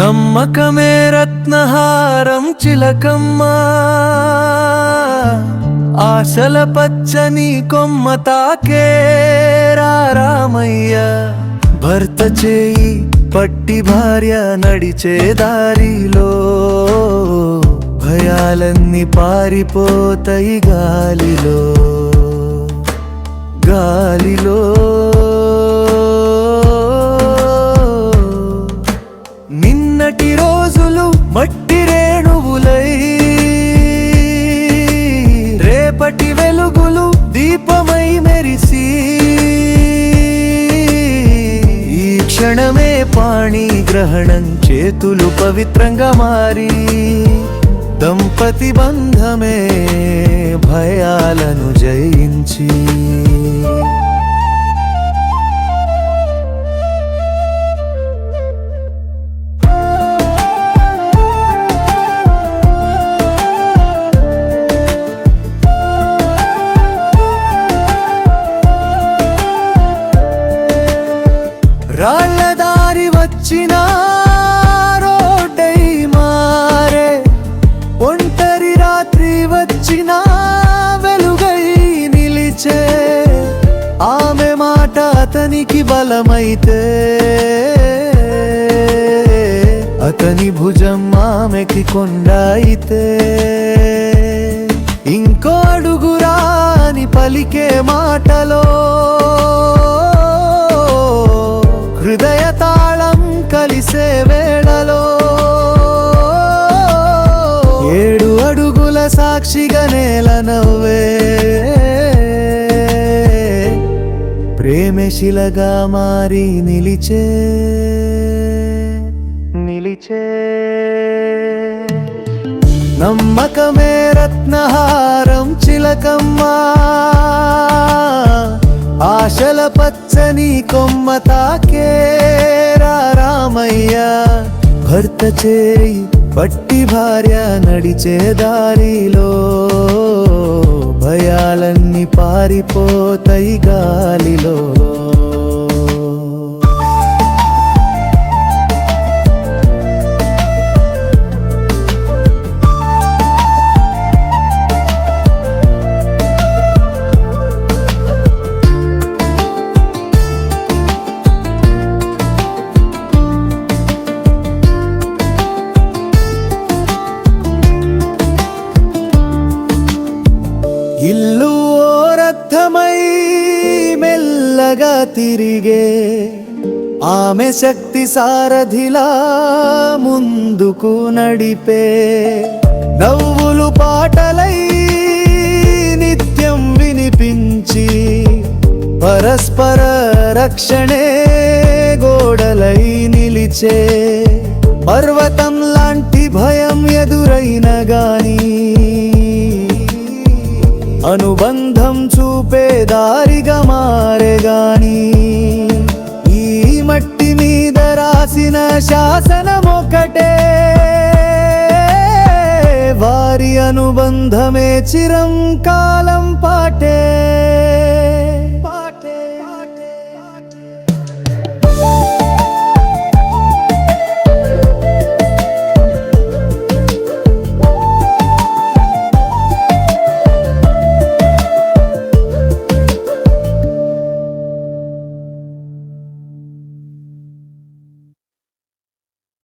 నమ్మకమే రత్నహారం చిలకమ్మ. ఆశల పచ్చని కొమ్మ తాకే రామయ్య భర్త చేయి పట్టి భార్య నడిచే దారిలో భయాలన్నీ పారిపోతాయి గాలిలో. గాలిలో. క్షణమే పాణి గ్రహణం చేతులు పవిత్రంగా మారి దంపతి బంధమే భ వచ్చిన రోడ్డై మారే. ఒంటరి రాత్రి వచ్చిన వెలుగై నిలిచే. ఆమె మాట అతనికి బలమైతే. అతని భుజం ఆమెకి కొండ అయితే. ఇంకో అడుగురా అని పలికే మాట సాక్షిగా నేల నవ్వే. ప్రేమశిలగా మారి నిలిచే. నిలిచే. నమ్మకమే రత్నహారం చిలకమ్మా. ఆశల పచ్చని కొమ్మ తాకేరా రామయ్య. భర్త చేయి పట్టి భార్య నడిచే దారిలో భయాలన్నీ పారిపోతాయి గాలిలో. ఇల్లు ఓరర్థమై మెల్లగా తిరిగే ఆమె శక్తి సారథిలా ముందుకు నడిపే నవ్వులు పాటలై నిత్యం వినిపించి పరస్పర రక్షణే గోడలై నిలిచే పర్వతం లాంటి భయం ఎదురైన గానీ అనుబంధం చూపే దారిగా మారెగాని ఈ మట్టి మీద రాసిన శాసనమొకటే వారి అనుబంధమే చిరం కాలం పాటే.